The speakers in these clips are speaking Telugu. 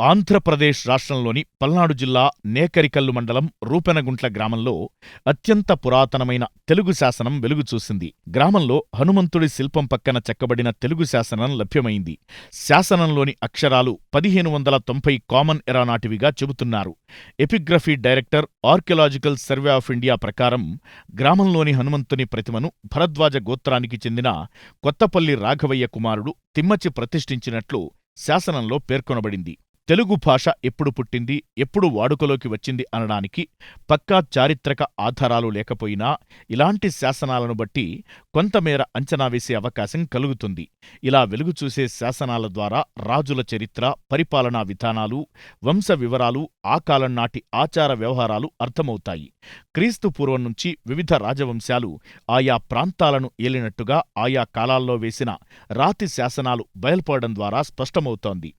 ఆంధ్రప్రదేశ్ రాష్ట్రంలోని పల్నాడు జిల్లా నేకరికల్లు మండలం రూపెనగుంట్ల గ్రామంలో అత్యంత పురాతనమైన తెలుగు శాసనం వెలుగుచూసింది గ్రామంలో హనుమంతుడి శిల్పం పక్కన చెక్కబడిన తెలుగు శాసనం లభ్యమైంది. శాసనంలోని అక్షరాలు పదిహేను వందల తొంభై కామన్ ఎరా నాటివిగా చెబుతున్నారు. Epigraphy director archaeological survey of India ప్రకారం గ్రామంలోని హనుమంతుని ప్రతిమను భరద్వాజ గోత్రానికి చెందిన కొత్తపల్లి రాఘవయ్య కుమారుడు తిమ్మచి ప్రతిష్ఠించినట్లు శాసనంలో పేర్కొనబడింది. తెలుగు భాష ఎప్పుడు పుట్టింది ఎప్పుడు వాడుకలోకి వచ్చింది అనడానికి పక్కా చారిత్రక ఆధారాలు లేకపోయినా ఇలాంటి శాసనాలను బట్టి కొంతమేర అంచనా వేసే అవకాశం కలుగుతుంది. ఇలా వెలుగు చూసే శాసనాల ద్వారా రాజుల చరిత్ర పరిపాలనా విధానాలు వంశ వివరాలు ఆ కాలం నాటి ఆచార వ్యవహారాలు అర్థమవుతాయి. క్రీస్తు పూర్వం నుంచి వివిధ రాజవంశాలు ఆయా ప్రాంతాలను ఏలినట్టుగా ఆయా కాలాల్లో వేసిన రాతి శాసనాలు బయల్పడడం ద్వారా స్పష్టమవుతోంది.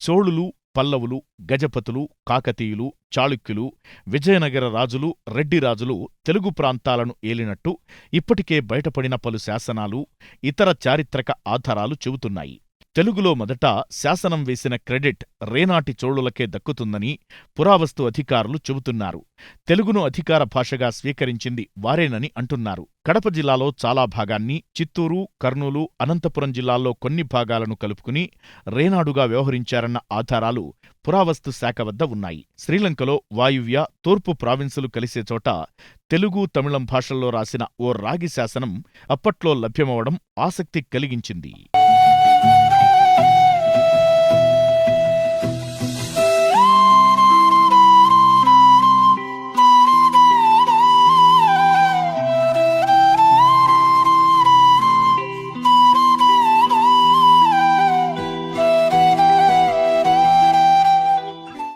చోళులు పల్లవులు గజపతులు కాకతీయులు చాళుక్యులు విజయనగర రాజులు రెడ్డి రాజులు తెలుగు ప్రాంతాలను ఏలినట్టు ఇప్పటికే బయటపడిన పలు శాసనాలు ఇతర చారిత్రక ఆధారాలు చెబుతున్నాయి. తెలుగులో మొదట శాసనం వేసిన క్రెడిట్ రేనాటి చోళులకే దక్కుతుందని పురావస్తు అధికారులు చెబుతున్నారు. తెలుగును అధికార భాషగా స్వీకరించింది వారేనని అంటున్నారు. కడప జిల్లాలో చాలా భాగాన్ని చిత్తూరు కర్నూలు అనంతపురం జిల్లాల్లో కొన్ని భాగాలను కలుపుకుని రేనాడుగా వ్యవహరించారన్న ఆధారాలు పురావస్తు శాఖ వద్ద ఉన్నాయి. శ్రీలంకలో వాయువ్య తూర్పు ప్రావిన్సులు కలిసే చోట తెలుగు తమిళం భాషల్లో రాసిన ఓ రాగి శాసనం అప్పట్లో లభ్యమవడం ఆసక్తి కలిగించింది.